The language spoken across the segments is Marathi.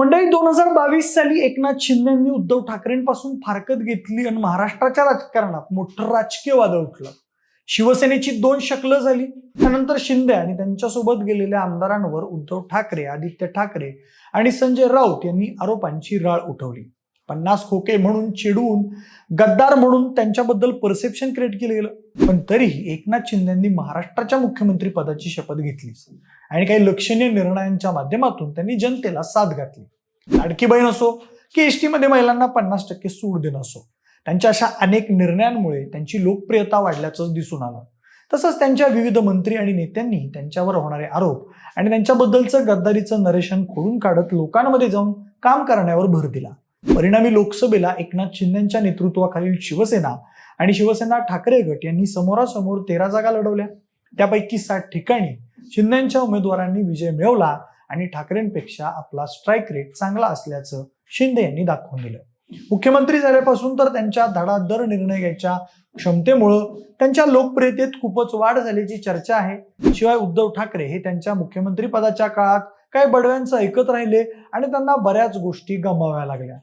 मंडळी दोन हजार बावीस साली एकनाथ शिंदेंनी उद्धव ठाकरेंपासून फारकत घेतली आणि महाराष्ट्राच्या राजकारणात मोठं राजकीय वादळ उठलं. शिवसेनेची दोन शकलं झाली. त्यानंतर शिंदे आणि त्यांच्यासोबत गेलेल्या आमदारांवर उद्धव ठाकरे आदित्य ठाकरे आणि संजय राऊत यांनी आरोपांची राळ उठवली. पन्नास खोके म्हणून चिडवून गद्दार म्हणून त्यांच्याबद्दल परसेप्शन क्रिएट केलं गेलं. पण तरीही एकनाथ शिंदेंनी महाराष्ट्राच्या मुख्यमंत्री पदाची शपथ घेतली आणि काही लक्षणीय निर्णयांच्या माध्यमातून त्यांनी जनतेला साथ घातली. लाडकी बहीण असो की एसमध्ये महिलांना पन्नास टक्के सूट देणं असो त्यांच्या अशा अनेक निर्णयांमुळे त्यांची लोकप्रियता वाढल्याचं दिसून आलं. तसंच त्यांच्या विविध मंत्री आणि नेत्यांनी त्यांच्यावर होणारे आरोप आणि त्यांच्याबद्दलचं गद्दारीचं नरेशन खोडून काढत लोकांमध्ये जाऊन काम करण्यावर भर दिला. परिणामी लोकसभेला एकनाथ शिंदेच्या नेतृत्वाखालील शिवसेना आणि शिवसेना ठाकरे गट यांनी समोरासमोर तेरा जागा लढवल्या. त्यापैकी सात ठिकाणी शिंदेच्या उमेदवारांनी विजय मिळवला आणि ठाकरेंपेक्षा आपला स्ट्राईक रेट चांगला असल्याचं शिंदे यांनी दाखवून दिलं. मुख्यमंत्री झाल्यापासून तर त्यांच्या धडाधड निर्णय घ्यायच्या क्षमतेमुळं त्यांच्या लोकप्रियतेत खूपच वाढ झाल्याची चर्चा आहे. शिवाय उद्धव ठाकरे हे त्यांच्या मुख्यमंत्री पदाच्या काळात काही बडव्यांचं ऐकत राहिले आणि त्यांना बऱ्याच गोष्टी गमाव्या लागल्या.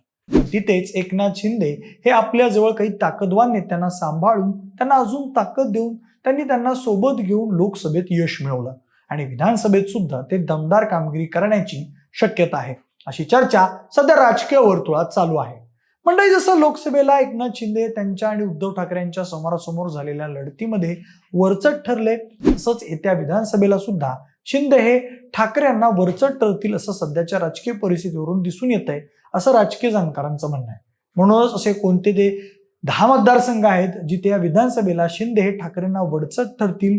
तिथेच एकनाथ शिंदे हे आपल्या जवळ काही ताकदवान नेत्यांना सांभाळून त्यांना अजून ताकद देऊन त्यांनी त्यांना सोबत घेऊन लोकसभेत यश मिळवलं. आणि विधानसभेत सुद्धा ते दमदार कामगिरी करण्याची शक्यता आहे. अशी चर्चा सध्या राजकीय वर्तुळात चालू आहे. मंडळी जसं लोकसभेला एकनाथ शिंदे त्यांच्या आणि उद्धव ठाकरेंच्या समोरासमोर झालेल्या लढतीमध्ये वरचट ठरले तसंच येत्या विधानसभेला सुद्धा शिंदे हे ठाकरे यांना ठरतील असं सध्याच्या राजकीय परिस्थितीवरून दिसून येत आहे असं राजकीय जाणकारांचं म्हणणं आहे. म्हणूनच असे कोणते ते दहा मतदारसंघ आहेत जिथे या विधानसभेला शिंदे हे ठाकरेंना वडचट ठरतील.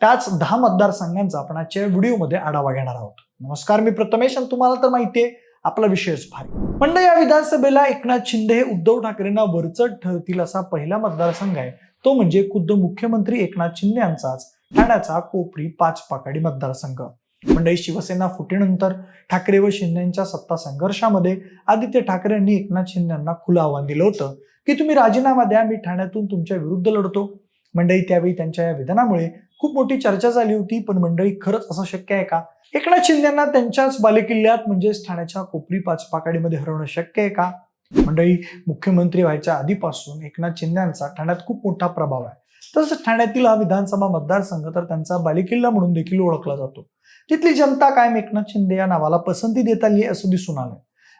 त्याच दहा मतदारसंघांचा आपण आजच्या व्हिडिओमध्ये आढावा घेणार आहोत. नमस्कार मी प्रथमेश आणि तुम्हाला तर माहिती आहे आपला विषयच भारी. पण या विधानसभेला एकनाथ शिंदे हे उद्धव ठाकरेंना वरचट ठरतील असा पहिला मतदारसंघ आहे तो म्हणजे खुद्द मुख्यमंत्री एकनाथ शिंदे यांचाच ठाण्याचा कोपरी पाच पाकाडी मतदारसंघ. मंडळी शिवसेना फुटीनंतर ठाकरे व शिंदेच्या सत्ता संघर्षामध्ये आदित्य ठाकरे यांनी एकनाथ शिंदे यांना खुलं आव्हान दिलं होतं. की तुम्ही राजीनामा द्या मी ठाण्यातून तुमच्या विरुद्ध लढतो. मंडळी त्यावेळी त्यांच्या या विधानामुळे खूप मोठी चर्चा झाली होती पण मंडळी खरंच असं शक्य आहे का? एकनाथ शिंदेना त्यांच्याच बालेकिल्ल्यात म्हणजेच ठाण्याच्या कोपरी पाचपाकाडीमध्ये हरवणं शक्य आहे का? मंडळी मुख्यमंत्री व्हायच्या आधीपासून एकनाथ शिंदेचा ठाण्यात खूप मोठा प्रभाव आहे. तसंच ठाण्यातील हा विधानसभा मतदारसंघ तर त्यांचा बालेकिल्ला म्हणून देखील ओळखला जातो. तिथली जनता कायम एकनाथ शिंदे या नावाला पसंती देत आली असं दिसून आलंय.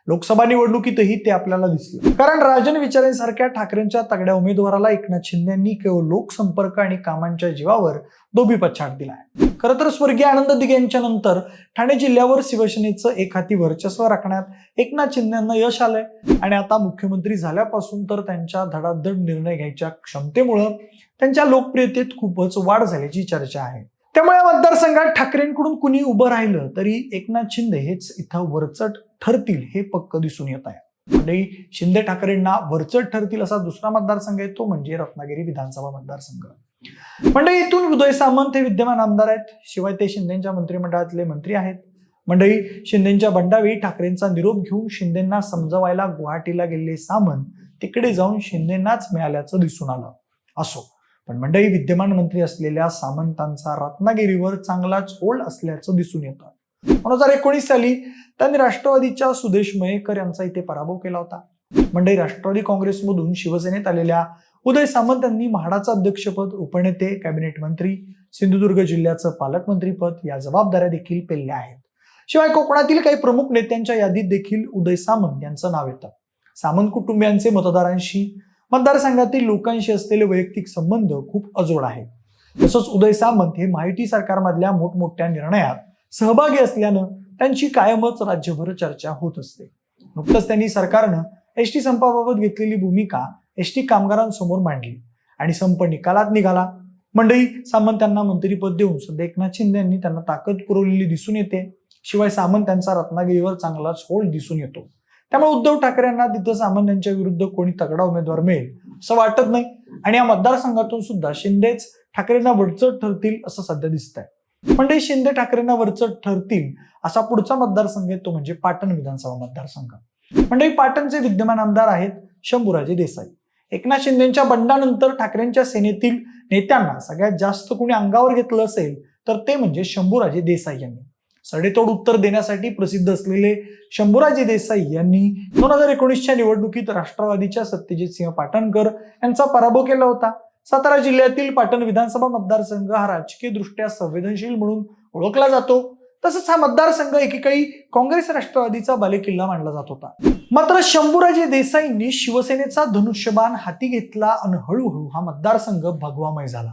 लोकसभा निवडणुकीतही ते आपल्याला दिसले. कारण राजन विचारेंसारख्या ठाकरेंच्या तगड्या उमेदवाराला एकनाथ शिंदे यांनी केवळ लोकसंपर्क आणि कामांच्या जीवावर दोबी पछाड दिला आहे खरं तर स्वर्गीय आनंद दिघे यांच्या नंतर ठाणे जिल्ह्यावर शिवसेनेचं एक हाती वर्चस्व राखण्यात एकनाथ शिंदेंना यश आलंय. आणि आता मुख्यमंत्री झाल्यापासून तर त्यांच्या धडाधड निर्णय घ्यायच्या क्षमतेमुळं त्यांच्या लोकप्रियतेत खूपच वाढ झाल्याची चर्चा आहे. त्यामुळे या मतदारसंघात ठाकरेंकडून कुणी उभं राहिलं तरी एकनाथ शिंदे हेच इथं वरचट ठरतील हे पक्क दिसून येत आहे. म्हणजे शिंदे ठाकरेंना वरचट ठरतील असा दुसरा मतदारसंघ आहे तो म्हणजे रत्नागिरी विधानसभा मतदारसंघ. म्हणजे इथून उदय सामंत हे विद्यमान आमदार आहेत. शिवाय ते शिंदेच्या मंत्रिमंडळातले मंत्री आहेत. मंडळी शिंदेच्या बंडावेळी ठाकरेंचा निरोप घेऊन शिंदेना समजवायला गुवाहाटीला गेलेले सामंत तिकडे जाऊन शिंदेनाच मिळाल्याचं दिसून आलं. असो. पण मंडळी विद्यमान मंत्री असलेल्या सामंतांचा रत्नागिरीवर चांगलाच होल्ड असल्याचं दिसून येतं. दोन हजार एकोणीस साली त्यांनी राष्ट्रवादीच्या सुदेश मयेकर यांचा इथे पराभव केला होता. मंडळी राष्ट्रवादी काँग्रेसमधून शिवसेनेत आलेल्या उदय सामंत यांनी म्हाडाचं अध्यक्षपद उपनेते कॅबिनेट मंत्री सिंधुदुर्ग जिल्ह्याचं पालकमंत्रीपद या जबाबदाऱ्या देखील पेलल्या आहेत. शिवाय कोकणातील काही प्रमुख नेत्यांच्या यादीत देखील उदय सामंत यांचं नाव येतं. सामंत कुटुंबियांचे मतदारांशी मतदारसंघातील लोकांशी असलेले वैयक्तिक संबंध खूप अजोड आहेत तसंच उदय सामंत हे माहिती सरकारमधल्या मोठमोठ्या निर्णयात सहभागी असल्यानं त्यांची कायमच राज्यभर चर्चा होत असते. नुकतंच त्यांनी सरकारनं एस टी संपाबाबत घेतलेली भूमिका एस टी कामगारांसमोर मांडली आणि संप निकालात निघाला. मंडळी सामंत यांना मंत्रीपद देऊन सध्या एकनाथ शिंदे यांनी त्यांना ताकद पुरवलेली दिसून येते. शिवाय सामंत त्यांचा रत्नागिरीवर चांगलाच होल दिसून येतो. त्यामुळे उद्धव ठाकरेंना तिथं सामान्यांच्या विरुद्ध कोणी तगडा उमेदवार मिळेल असं वाटत नाही. आणि या मतदारसंघातून सुद्धा शिंदेच ठाकरेंना वरचढ ठरतील असं सध्या दिसत आहे म्हणजे शिंदे ठाकरेंना वरचढ ठरतील असा पुढचा मतदारसंघ आहे तो म्हणजे पाटण विधानसभा मतदारसंघ. म्हणजे पाटणचे विद्यमान आमदार आहेत शंभूराजे देसाई. एकनाथ शिंदेच्या बंडानंतर ठाकरेंच्या सेनेतील नेत्यांना सगळ्यात जास्त कोणी अंगावर घेतलं असेल तर ते म्हणजे शंभूराजे देसाई यांनी. सडेतोड उत्तर देण्यासाठी प्रसिद्ध असलेले शंभूराजे देसाई यांनी दोन हजार एकोणीसच्या निवडणुकीत राष्ट्रवादीच्या सत्यजित सिंह पाटणकर यांचा पराभव केला होता. सातारा जिल्ह्यातील पाटण विधानसभा मतदारसंघ हा राजकीय दृष्ट्या संवेदनशील म्हणून ओळखला जातो. तसंच हा मतदारसंघ एकेकाळी काँग्रेस राष्ट्रवादीचा बालेकिल्ला मानला जात होता. मात्र शंभूराजे देसाईंनी शिवसेनेचा धनुष्यबाण हाती घेतला आणि हळूहळू हा मतदारसंघ भगवामय झाला.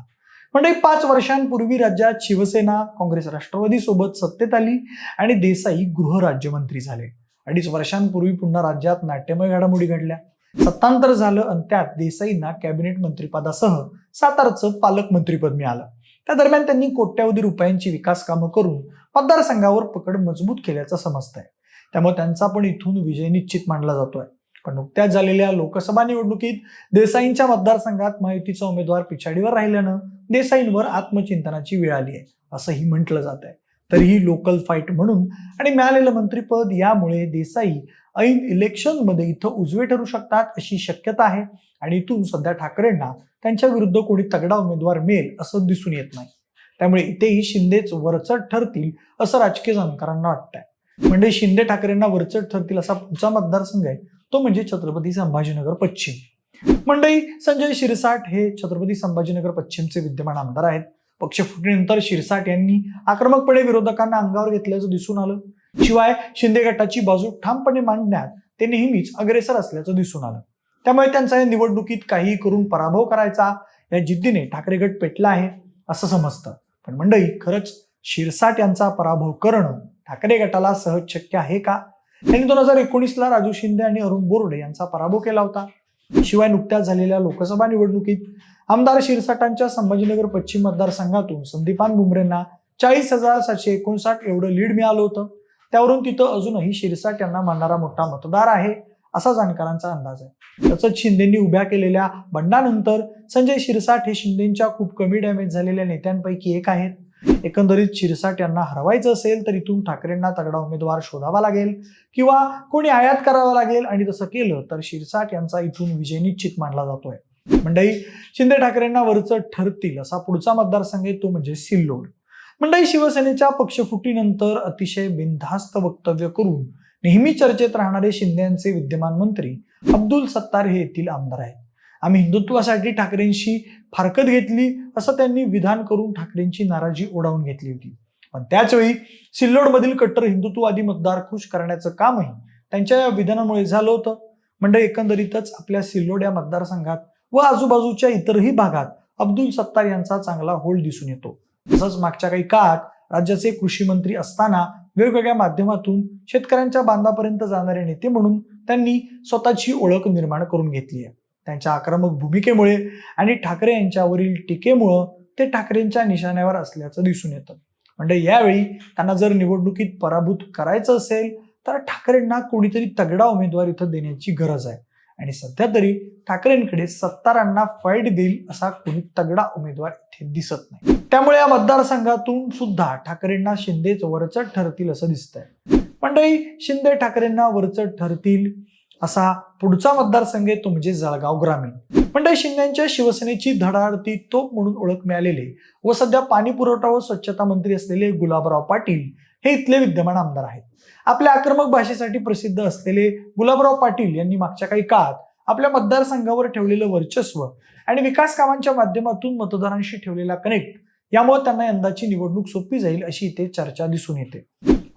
म्हणजे पाच वर्षांपूर्वी राज्यात शिवसेना काँग्रेस राष्ट्रवादी सोबत सत्तेत आली आणि देसाई गृहराज्यमंत्री झाले. अडीच वर्षांपूर्वी पुन्हा राज्यात नाट्यमय घडामोडी घडल्या. सत्तांतर झालं आणि त्यात देसाईंना कॅबिनेट मंत्रिपदासह सातारचं पालकमंत्रीपद मिळालं. त्या दरम्यान त्यांनी कोट्यावधी रुपयांची विकास कामं करून मतदारसंघावर पकड मजबूत केल्याचं समजतंय. त्यामुळे त्यांचा पण इथून विजय निश्चित मानला जातोय. पण नुकत्याच झालेल्या लोकसभा निवडणुकीत देसाईंच्या मतदारसंघात माहितीचा उमेदवार पिछाडीवर राहिल्यानं देसाईंवर आत्मचिंतनाची वेळ आली आहे असंही म्हटलं जात आहे. तरीही लोकल फाईट म्हणून आणि मिळालेलं मंत्रीपद यामुळे देसाई ऐन इलेक्शनमध्ये इथं उजवे ठरू शकतात अशी शक्यता आहे आणि इथून सध्या ठाकरेंना त्यांच्या विरुद्ध कोणी तगडा उमेदवार मिळेल असं दिसून येत नाही. त्यामुळे इथेही शिंदेच वरचढ ठरतील असं राजकीय जाणकारांना वाटतंय. म्हणजे शिंदे ठाकरेंना वरचढ ठरतील असा पुढचा मतदारसंघ आहे तो म्हणजे छत्रपती संभाजीनगर पश्चिम. मंडई संजय शिरसाट हे छत्रपती संभाजीनगर पश्चिमचे विद्यमान आमदार आहेत. पक्षफुटीनंतर शिरसाट यांनी आक्रमकपणे विरोधकांना अंगावर घेतल्याचं दिसून आलं. शिवाय शिंदे गटाची बाजू ठामपणे मांडण्यात ते नेहमीच अग्रेसर असल्याचं दिसून आलं. त्यामुळे त्यांचा या निवडणुकीत काही करून पराभव करायचा या जिद्दीने ठाकरे गट पेटला आहे असं समजतं. पण मंडळी खरंच शिरसाट यांचा पराभव करणं ठाकरे गटाला सहज शक्य आहे का? त्यांनी दोन हजार एकोणीसला राजू शिंदे आणि अरुण बोर्डे यांचा पराभव केला होता. शिवाय नुकत्याच झालेल्या लोकसभा निवडणुकीत आमदार शिरसाटांच्या संभाजीनगर पश्चिम मतदारसंघातून संदीपान बुमरेंना चाळीस हजार सातशे एकोणसाठ एवढं लीड मिळालं होतं. त्यावरून तिथं अजूनही शिरसाट यांना मानणारा मोठा मतदार आहे असा जाणकारांचा अंदाज आहे. तसंच शिंदेंनी उभ्या केलेल्या बंडानंतर संजय शिरसाट हे शिंदेच्या खूप कमी डॅमेज झालेल्या नेत्यांपैकी एक आहेत. एकंदरीत शिरसाट यांना हरवायचं असेल तर इथून ठाकरेंना तगडा उमेदवार शोधावा लागेल. किंवा कोणी आयात करावा लागेल आणि तसं केलं तर शिरसाट यांचा इथून विजय निश्चित मानला जातोय. मंडई शिंदे ठाकरेंना वरच ठरतील असा पुढचा मतदारसंघ आहे तो म्हणजे सिल्लोड. मंडई शिवसेनेच्या पक्षफुटीनंतर अतिशय बिनधास्त वक्तव्य करून नेहमी चर्चेत राहणारे शिंदे यांचे विद्यमान मंत्री अब्दुल सत्तार हे येथील आमदार आहेत. आम्ही हिंदुत्वासाठी ठाकरेंशी फारकत घेतली असं त्यांनी विधान करून ठाकरेंची नाराजी ओढावून घेतली होती. पण त्याचवेळी सिल्लोडमधील कट्टर हिंदुत्ववादी मतदार खुश करण्याचं कामही त्यांच्या या विधानामुळे झालं होतं. म्हणजे एकंदरीतच आपल्या सिल्लोड या मतदारसंघात व आजूबाजूच्या इतरही भागात अब्दुल सत्तार यांचा चांगला होल्ड दिसून येतो. तसंच मागच्या काही काळात राज्याचे कृषी मंत्री असताना वेगवेगळ्या माध्यमातून शेतकऱ्यांच्या बांधापर्यंत जाणारे नेते म्हणून त्यांनी स्वतःची ओळख निर्माण करून घेतली आहे. त्यांच्या आक्रमक भूमिकेमुळे आणि ठाकरे यांच्यावरील टीकेमुळं ते ठाकरेंच्या निशाण्यावर असल्याचं दिसून येतं. म्हणजे यावेळी त्यांना जर निवडणुकीत पराभूत करायचं असेल तर ठाकरेंना कोणीतरी तगडा उमेदवार इथं देण्याची गरज आहे. आणि सध्या तरी ठाकरेंकडे सत्तारांना फाईट देईल असा कोणी तगडा उमेदवार इथे दिसत नाही. त्यामुळे या मतदारसंघातून सुद्धा ठाकरेंना शिंदेच वरचढ ठरतील असं दिसतंय. मंडळी शिंदे ठाकरेंना वरचढ ठरतील असा पुढचा मतदारसंघ आहे तो म्हणजे जळगाव ग्रामीण. मंडळ शिंद्यांच्या शिवसेनेची धडाडती तोप म्हणून ओळख मिळालेले व सध्या पाणी पुरवठा व स्वच्छता मंत्री असलेले गुलाबराव पाटील हे इथले विद्यमान आमदार आहेत. आपल्या आक्रमक भाषेसाठी प्रसिद्ध असलेले गुलाबराव पाटील यांनी मागच्या काही काळात आपल्या मतदारसंघावर ठेवलेलं वर्चस्व आणि विकास कामांच्या माध्यमातून मतदारांशी ठेवलेला कनेक्ट यामुळे त्यांना यंदाची निवडणूक सोपी जाईल अशी इथे चर्चा दिसून येते.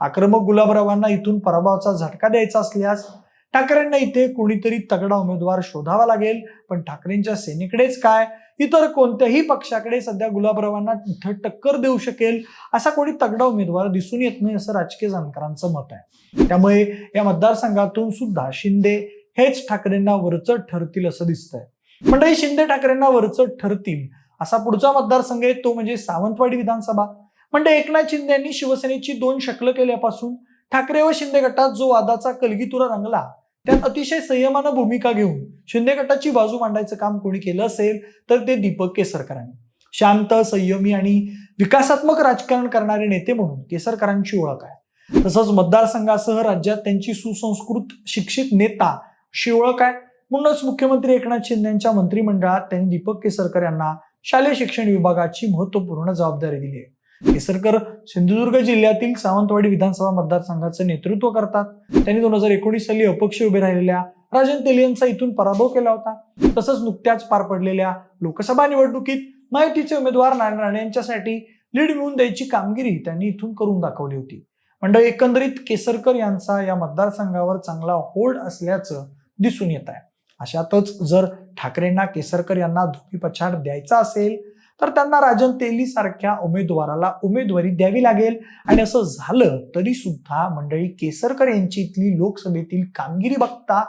आक्रमक गुलाबरावांना इथून पराभवाचा झटका द्यायचा असल्यास ठाकरेंना इथे कोणीतरी तगडा उमेदवार शोधावा लागेल पण ठाकरेंच्या सेनेकडेच काय? इतर कोणत्याही पक्षाकडे सध्या गुलाबरावांना इथं टक्कर देऊ शकेल असा कोणी तगडा उमेदवार दिसून येत नाही असं राजकीय जाणकारांचं मत आहे. त्यामुळे या मतदारसंघातून सुद्धा शिंदे हेच ठाकरेंना वरचढ ठरतील असं दिसतंय. मंडळी शिंदे ठाकरेंना वरचढ ठरतील असा पुढचा मतदारसंघ आहे तो म्हणजे सावंतवाडी विधानसभा. म्हणजे एकनाथ शिंदे यांनी शिवसेनेची दोन शकलं केल्यापासून ठाकरे व शिंदे गटात जो वादाचा कलगीतुरा रंगला त्यात अतिशय संयमानं भूमिका घेऊन शिंदे गटाची बाजू मांडायचं काम कोणी केलं असेल तर ते दीपक केसरकरांनी. शांत संयमी आणि विकासात्मक राजकारण करणारे नेते म्हणून केसरकरांची ओळख आहे. तसंच मतदारसंघासह राज्यात त्यांची सुसंस्कृत शिक्षित नेता अशी ओळख आहे. म्हणूनच मुख्यमंत्री एकनाथ शिंदे यांच्या मंत्रिमंडळात त्यांनी दीपक केसरकर यांना शालेय शिक्षण विभागाची महत्त्वपूर्ण जबाबदारी दिली आहे. केसरकर सिंधुदुर्ग जिल्ह्यातील सावंतवाडी विधानसभा मतदारसंघाचं नेतृत्व करतात. त्यांनी दोन हजार एकोणीस साली अपक्ष उभे राहिलेल्या राजन तेली यांचा इथून पराभव केला होता. तसंच नुकत्याच पार पडलेल्या लोकसभा निवडणुकीत माहितीचे उमेदवार नारायण राणे यांच्यासाठी लीड मिळवून द्यायची कामगिरी त्यांनी इथून करून दाखवली होती. मंडळ एकंदरीत केसरकर यांचा या मतदारसंघावर चांगला होल्ड असल्याचं दिसून येत आहे. अशातच जर ठाकरेंना केसरकर यांना धोबीपछाड द्यायचा असेल तर त्यांना राजन तेली सारख्या उमेदवाराला उमेदवारी द्यावी लागेल. आणि असं झालं तरी सुद्धा मंडळी केसरकर यांची इथली लोकसभेतील कामगिरी बघता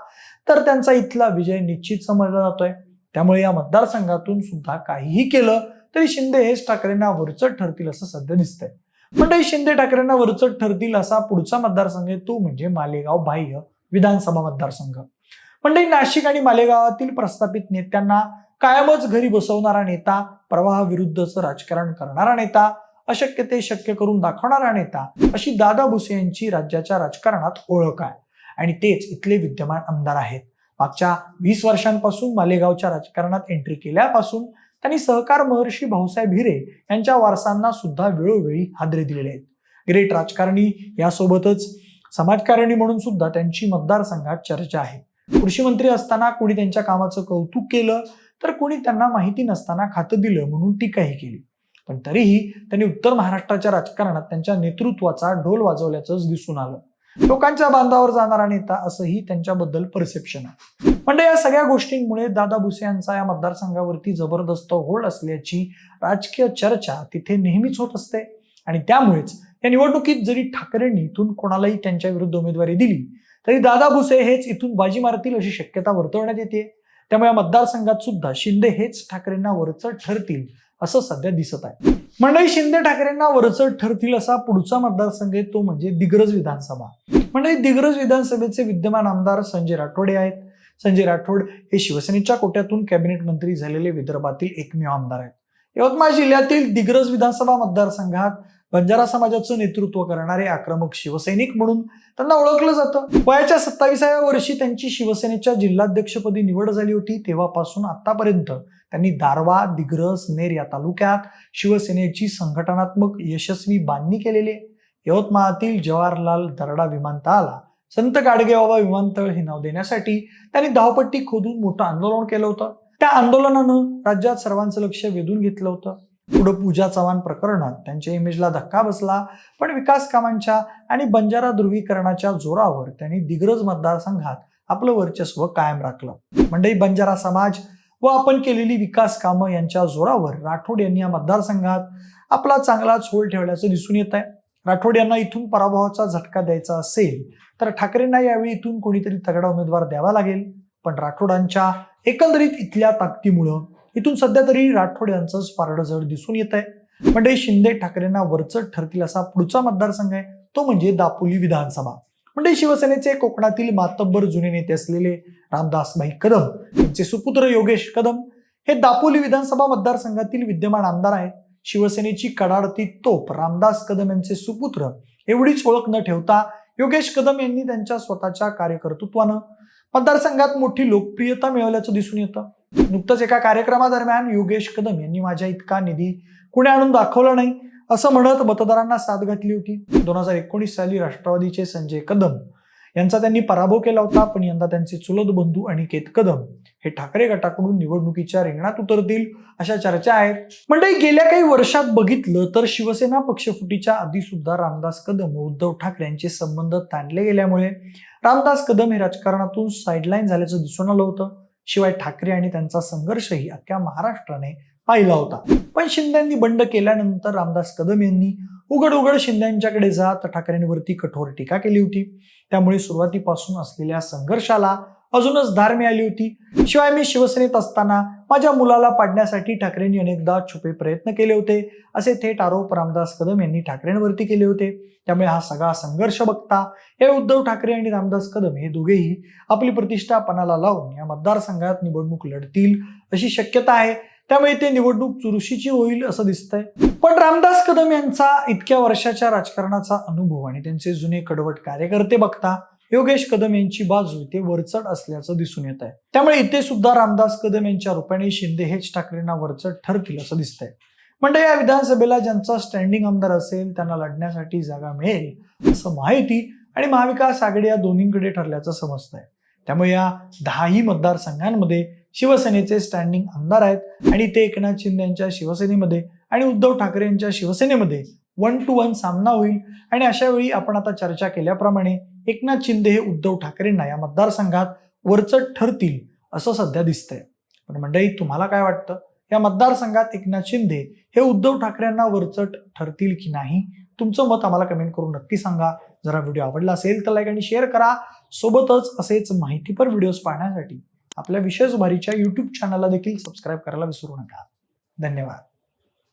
तर त्यांचा इथला विजय निश्चित समजला जातोय. त्यामुळे या मतदारसंघातून सुद्धा काहीही केलं तरी शिंदे हेच ठाकरेंना वरचट ठरतील असं सध्या दिसतंय. मंडळी शिंदे ठाकरेंना वरचट ठरतील असा पुढचा मतदारसंघ आहे तो म्हणजे मालेगाव बाह्य विधानसभा मतदारसंघ. मंडळी नाशिक आणि मालेगावातील प्रस्थापित नेत्यांना कायमच घरी बसवणारा नेता प्रवाहाविरुद्धचं राजकारण करणारा नेता अशक्य ते शक्य करून दाखवणारा नेता अशी दादा भुसे यांची राज्याच्या राजकारणात ओळख आहे. आणि तेच इथले विद्यमान आमदार आहेत. मागच्या वीस वर्षांपासून मालेगावच्या राजकारणात एंट्री केल्यापासून त्यांनी सहकार महर्षी भाऊसाहेब हिरे यांच्या वारसांना सुद्धा वेळोवेळी हादरे दिलेले आहेत. ग्रेट राजकारणी यासोबतच समाजकारणी म्हणून सुद्धा त्यांची मतदारसंघात चर्चा आहे. कृषी मंत्री असताना कोणी त्यांच्या कामाचं कौतुक केलं तर कोणी त्यांना माहिती नसताना खातं दिलं म्हणून टीकाही केली. पण तरीही त्यांनी उत्तर महाराष्ट्राच्या राजकारणात त्यांच्या नेतृत्वाचा ढोल वाजवल्याचंच दिसून आलं. लोकांच्या बांधावर जाणारा नेता असंही त्यांच्याबद्दल परसेप्शन आहे. म्हणजे या सगळ्या गोष्टींमुळे दादा भुसे यांचा या मतदारसंघावरती जबरदस्त होल्ड असल्याची राजकीय चर्चा तिथे नेहमीच होत असते. आणि त्यामुळेच या निवडणुकीत जरी ठाकरेंनी इथून कोणालाही त्यांच्या विरुद्ध उमेदवारी दिली तरी दादा भुसे हेच इथून बाजी मारतील अशी शक्यता वर्तवण्यात येते त्यामुळे या मतदारसंघात सुद्धा शिंदे हेच ठाकरेंना वरचढ ठरतील असं सध्या दिसत आहे. मंडळी शिंदे ठाकरेंना वरचढ ठरतील असा पुढचा मतदारसंघ आहे तो म्हणजे दिग्रज विधानसभा. मंडळी दिग्रज विधानसभेचे विद्यमान आमदार संजय राठोडे आहेत. संजय राठोड हे शिवसेनेच्या कोट्यातून कॅबिनेट मंत्री झालेले विदर्भातील एकमेव आमदार आहेत. यवतमाळ जिल्ह्यातील दिग्रज विधानसभा मतदारसंघात बंजारा समाजाचं नेतृत्व करणारे आक्रमक शिवसैनिक म्हणून त्यांना ओळखलं जातं. वयाच्या सत्ताविसाव्या वर्षी त्यांची शिवसेनेच्या जिल्हाध्यक्षपदी निवड झाली होती तेव्हापासून आतापर्यंत त्यांनी दारवा दिग्रस नेर या तालुक्यात शिवसेनेची संघटनात्मक यशस्वी बांधणी केलेली आहे. यवतमाळातील जवाहरलाल दरडा विमानतळाला संत गाडगेबाबा विमानतळ हे नाव देण्यासाठी त्यांनी धावपट्टी खोदून मोठं आंदोलन केलं होतं. त्या आंदोलनानं राज्यात सर्वांचं लक्ष वेधून घेतलं होतं. पुढं पूजा चव्हाण प्रकरणात त्यांच्या इमेजला धक्का बसला पण विकास कामांच्या आणि बंजारा ध्रुवीकरणाच्या जोरावर त्यांनी दिग्रज मतदारसंघात आपलं वर्चस्व कायम राखलं. मंडई बंजारा समाज व आपण केलेली विकास कामं यांच्या जोरावर राठोड यांनी या मतदारसंघात आपला चांगलाच होल ठेवल्याचं दिसून येत आहे राठोड यांना इथून पराभवाचा झटका द्यायचा असेल तर ठाकरेंना यावेळी इथून कोणीतरी तगडा उमेदवार द्यावा लागेल. पण राठोडांच्या एकंदरीत इथल्या ताकदीमुळं इथून सध्या तरी राठोड यांचंच पारडं जड दिसून येत आहे म्हणजे शिंदे ठाकरेंना वरचढ ठरतील असा पुढचा मतदारसंघ आहे तो म्हणजे दापोली विधानसभा. म्हणजे शिवसेनेचे कोकणातील मातब्बर जुने नेते असलेले रामदासभाई कदम यांचे सुपुत्र योगेश कदम हे दापोली विधानसभा मतदारसंघातील विद्यमान आमदार आहेत. शिवसेनेची कडाडती तोप रामदास कदम यांचे सुपुत्र एवढीच ओळख न ठेवता योगेश कदम यांनी त्यांच्या स्वतःच्या कार्यकर्तृत्वानं मतदारसंघात मोठी लोकप्रियता मिळवल्याचं दिसून येतं. नुकतंच एका कार्यक्रमादरम्यान योगेश कदम यांनी माझ्या इतका निधी कुणी आणून दाखवला नाही असं म्हणत मतदारांना साथ घातली होती. दोन हजार एकोणीस साली राष्ट्रवादीचे संजय कदम यांचा त्यांनी पराभव केला होता पण यंदा त्यांचे चुलत बंधू अनिकेत कदम हे ठाकरे गटाकडून निवडणुकीच्या रिंगणात उतरतील अशा चर्चा आहेत. म्हणजे गेल्या काही वर्षात बघितलं तर शिवसेना पक्षफुटीच्या आधी सुद्धा रामदास कदम उद्धव ठाकरे यांचे संबंध ताणले गेल्यामुळे रामदास कदम हे राजकारणातून साईडलाईन झाल्याचं दिसून आलं होतं. शिवाय ठाकरे आणि त्यांचा संघर्षही अख्ख्या महाराष्ट्राने पाहिला होता. पण शिंद्यांनी बंड केल्यानंतर रामदास कदम यांनी उघड उघड शिंद्यांच्याकडे जात ठाकरेंवरती कठोर टीका केली होती. त्यामुळे सुरुवातीपासून असलेल्या संघर्षाला अजूनच धार मिळाली होती. शिवाय मी शिवसेनेत असताना माझ्या मुलाला पाडण्यासाठी ठाकरेंनी अनेकदा छुपे प्रयत्न केले होते. असे थेट आरोप रामदास कदम यांनी ठाकरेंवरती केले होते. त्यामुळे हा सगळा संघर्ष बघता हे उद्धव ठाकरे आणि रामदास कदम हे दोघेही आपली प्रतिष्ठा पणाला लावून या मतदारसंघात निवडणूक लढतील अशी शक्यता आहे. त्यामुळे ते निवडणूक चुरशीची होईल असं दिसतंय. पण रामदास कदम यांचा इतक्या वर्षाच्या राजकारणाचा अनुभव आणि त्यांचे जुने कडवट कार्यकर्ते बघता योगेश कदम यांची बाजू इथे वरचढ असल्याचं दिसून येत आहे त्यामुळे इथे सुद्धा रामदास कदम यांच्या रुपाने शिंदे हेच ठाकरेंना वरचढ ठरतील असं दिसतंय. म्हणजे या विधानसभेला ज्यांचा स्टँडिंग आमदार असेल त्यांना लढण्यासाठी जागा मिळेल असं माहिती आणि महाविकास आघाडी या दोन्हीकडे ठरल्याचं समजत आहे त्यामुळे या दहाही मतदारसंघांमध्ये शिवसेनेचे स्टँडिंग आमदार आहेत आणि ते एकनाथ शिंदे यांच्या शिवसेनेमध्ये आणि उद्धव ठाकरे यांच्या शिवसेनेमध्ये वन टू वन सामना होईल. आणि अशा वेळी आपण आता चर्चा केल्याप्रमाणे एकनाथ शिंदे हे उद्धव ठाकरेंना या मतदारसंघात वरचढ ठरतील असं सध्या दिसतंय. पण मंडळी तुम्हाला काय वाटतं? या मतदारसंघात एकनाथ शिंदे हे उद्धव ठाकरेंना वरचढ ठरतील की नाही? तुमचं मत आम्हाला कमेंट करून नक्की सांगा. जरा व्हिडिओ आवडला असेल तर लाईक आणि शेअर करा. सोबतच असेच माहितीपर व्हिडिओज पाहण्यासाठी आपल्या विशेष भारीच्या युट्यूब चॅनलला देखील सबस्क्राईब करायला विसरू नका. धन्यवाद.